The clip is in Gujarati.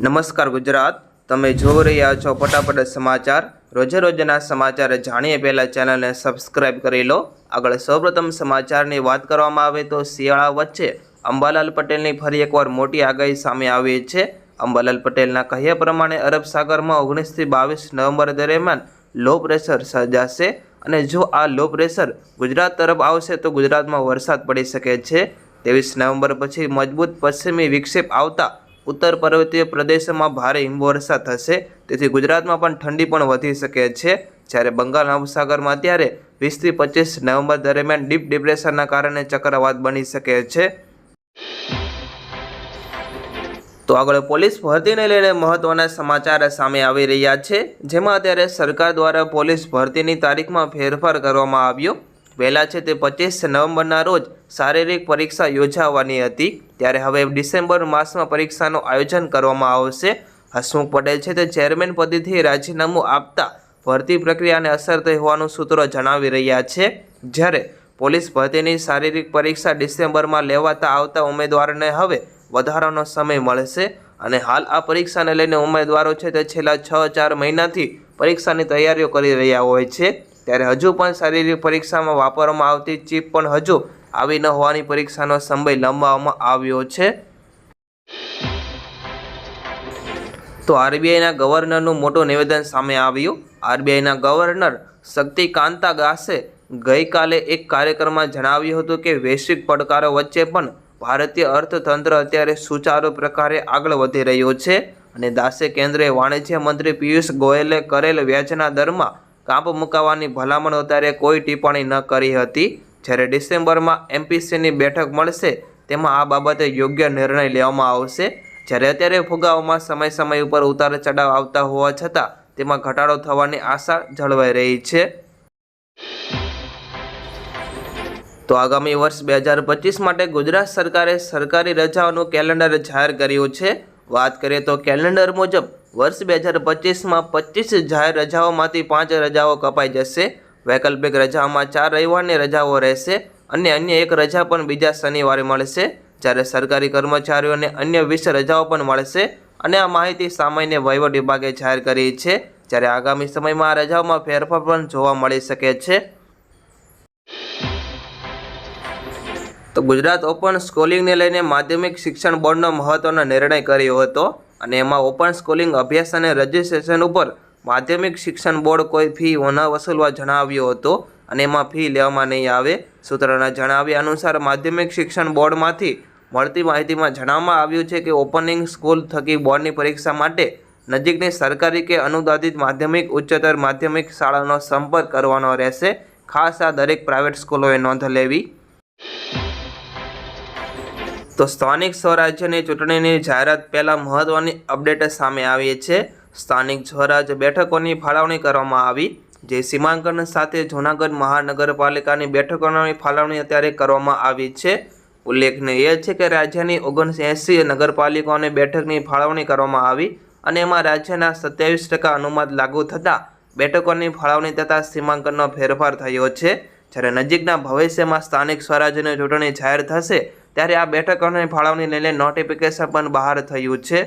નમસ્કાર ગુજરાત. તમે જોઈ રહ્યા છો ફટાફટ સમાચાર. રોજે રોજના સમાચાર જાણીએ પહેલાં ચેનલને સબસ્ક્રાઇબ કરી લો. આગળ સૌપ્રથમ સમાચારની વાત કરવામાં આવે તો શિયાળા વચ્ચે અંબાલાલ પટેલની ફરી એકવાર મોટી આગાહી સામે આવી છે. અંબાલાલ પટેલના કહ્યા પ્રમાણે અરબ સાગરમાં ઓગણીસથી બાવીસ નવેમ્બર દરમિયાન લો પ્રેશર સર્જાશે અને જો આ લો પ્રેશર ગુજરાત તરફ આવશે તો ગુજરાતમાં વરસાદ પડી શકે છે. ત્રેવીસ નવેમ્બર પછી મજબૂત પશ્ચિમી વિક્ષેપ આવતા ઉત્તર પર્વતીય પ્રદેશોમાં ભારે હિમવર્ષા થશે. તેથી ગુજરાતમાં પણ ઠંડી પણ વધી શકે છે. જ્યારે બંગાળ નવસાગરમાં અત્યારે વીસથી પચીસ નવેમ્બર દરમિયાન ડીપ ડિપ્રેશનના કારણે ચક્રવાત બની શકે છે. તો આગળ પોલીસ ભરતીને લઈને મહત્વના સમાચાર સામે આવી રહ્યા છે. જેમાં અત્યારે સરકાર દ્વારા પોલીસ ભરતીની તારીખમાં ફેરફાર કરવામાં આવ્યો. પહેલાં છે તે પચીસ નવેમ્બરના રોજ શારીરિક પરીક્ષા યોજાવાની હતી. ત્યારે હવે ડિસેમ્બર માસમાં પરીક્ષાનું આયોજન કરવામાં આવશે. હસમુખ પટેલ છે તે ચેરમેન પદેથી રાજીનામું આપતા ભરતી પ્રક્રિયાને અસર થઈ હોવાનું સૂત્રો જણાવી રહ્યા છે. જ્યારે પોલીસ ભરતીની શારીરિક પરીક્ષા ડિસેમ્બરમાં લેવાતા આવતા ઉમેદવારોને હવે વધારાનો સમય મળશે અને હાલ આ પરીક્ષાને લઈને ઉમેદવારો છે તે છેલ્લા છ ચાર મહિનાથી પરીક્ષાની તૈયારીઓ કરી રહ્યા હોય છે. ત્યારે હજુ પણ શારીરિક પરીક્ષામાં વાપરવામાં આવતી ચીપ પણ હજુ આવી ન હોવાની પરીક્ષાનો સમય લંબાવવામાં આવ્યો છે. તો આરબીઆઈના ગવર્નરનું મોટું નિવેદન સામે આવ્યું. આરબીઆઈના ગવર્નર શક્તિકાંતા દાસે ગઈકાલે એક કાર્યક્રમમાં જણાવ્યું હતું કે વૈશ્વિક પડકારો વચ્ચે પણ ભારતીય અર્થતંત્ર અત્યારે સુચારુ પ્રકારે આગળ વધી રહ્યું છે. અને દાસે કેન્દ્રીય વાણિજ્ય મંત્રી પિયુષ ગોયલે કરેલ વ્યાજના દરમાં કાપ મુકાવવાની ભલામણ અત્યારે કોઈ ટિપ્પણી ન કરી હતી. જ્યારે ડિસેમ્બરમાં એમપીસીની બેઠક મળશે, તેમાં આ બાબતે યોગ્ય નિર્ણય લેવામાં આવશે. જ્યારે અત્યારે ફુગાઓમાં સમય સમય ઉપર ઉતાર ચઢાવ આવતા હોવા છતાં, તેમાં ઘટાડો થવાની આશા જળવાઈ રહી છે. તો આગામી વર્ષ બે હજાર પચીસ માટે ગુજરાત સરકારે સરકારી રજાઓનું કેલેન્ડર જાહેર કર્યું છે. વાત કરીએ તો કેલેન્ડર મુજબ વર્ષ બે હજાર પચીસમાં પચીસ જાહેર રજાઓમાંથી પાંચ રજાઓ કપાઈ જશે. વૈકલ્પિક રજાઓમાં ચાર રવિવારની રજાઓ રહેશે અને અન્ય એક રજા પણ બીજા શનિવારે મળશે. જ્યારે સરકારી કર્મચારીઓને અન્ય વીસ રજાઓ પણ મળશે અને આ માહિતી સામાન્ય વહીવટ વિભાગે જાહેર કરી છે. જ્યારે આગામી સમયમાં આ રજાઓમાં ફેરફાર પણ જોવા મળી શકે છે. તો ગુજરાત ઓપન સ્કૂલિંગને લઈને માધ્યમિક શિક્ષણ બોર્ડનો મહત્વનો નિર્ણય કર્યો હતો. અને એમાં ઓપન સ્કૂલિંગ અભ્યાસ અને રજિસ્ટ્રેશન ઉપર માધ્યમિક શિક્ષણ બોર્ડ કોઈ ફી ન વસૂલવા જણાવ્યો હતો અને એમાં ફી લેવામાં નહીં આવે. સૂત્રોના જણાવ્યા અનુસાર માધ્યમિક શિક્ષણ બોર્ડમાંથી મળતી માહિતીમાં જણાવવામાં આવ્યું છે કે ઓપનિંગ સ્કૂલ થકી બોર્ડની પરીક્ષા માટે નજીકની સરકારી કે અનુદાનિત માધ્યમિક, ઉચ્ચતર માધ્યમિક શાળાનો સંપર્ક કરવાનો રહેશે. ખાસ આ દરેક પ્રાઇવેટ સ્કૂલોએ નોંધ લેવી. તો સ્થાનિક સ્વરાજ્યની ચૂંટણીની જાહેરાત પહેલાં મહત્ત્વની અપડેટ સામે આવી છે. સ્થાનિક સ્વરાજ બેઠકોની ફાળવણી કરવામાં આવી. જે સીમાંકન સાથે જૂનાગઢ મહાનગરપાલિકાની બેઠકોની ફાળવણી અત્યારે કરવામાં આવી છે. ઉલ્લેખનીય છે કે રાજ્યની ઓગણએંસી નગરપાલિકાઓની બેઠકની ફાળવણી કરવામાં આવી અને એમાં રાજ્યના સત્યાવીસ ટકા અનુમાન લાગુ થતાં બેઠકોની ફાળવણી તથા સીમાંકનનો ફેરફાર થયો છે. જ્યારે નજીકના ભવિષ્યમાં સ્થાનિક સ્વરાજ્યની ચૂંટણી જાહેર થશે ત્યારે આ બેઠકોની ફાળવણી લઈને નોટિફિકેશન પણ બહાર થયું છે.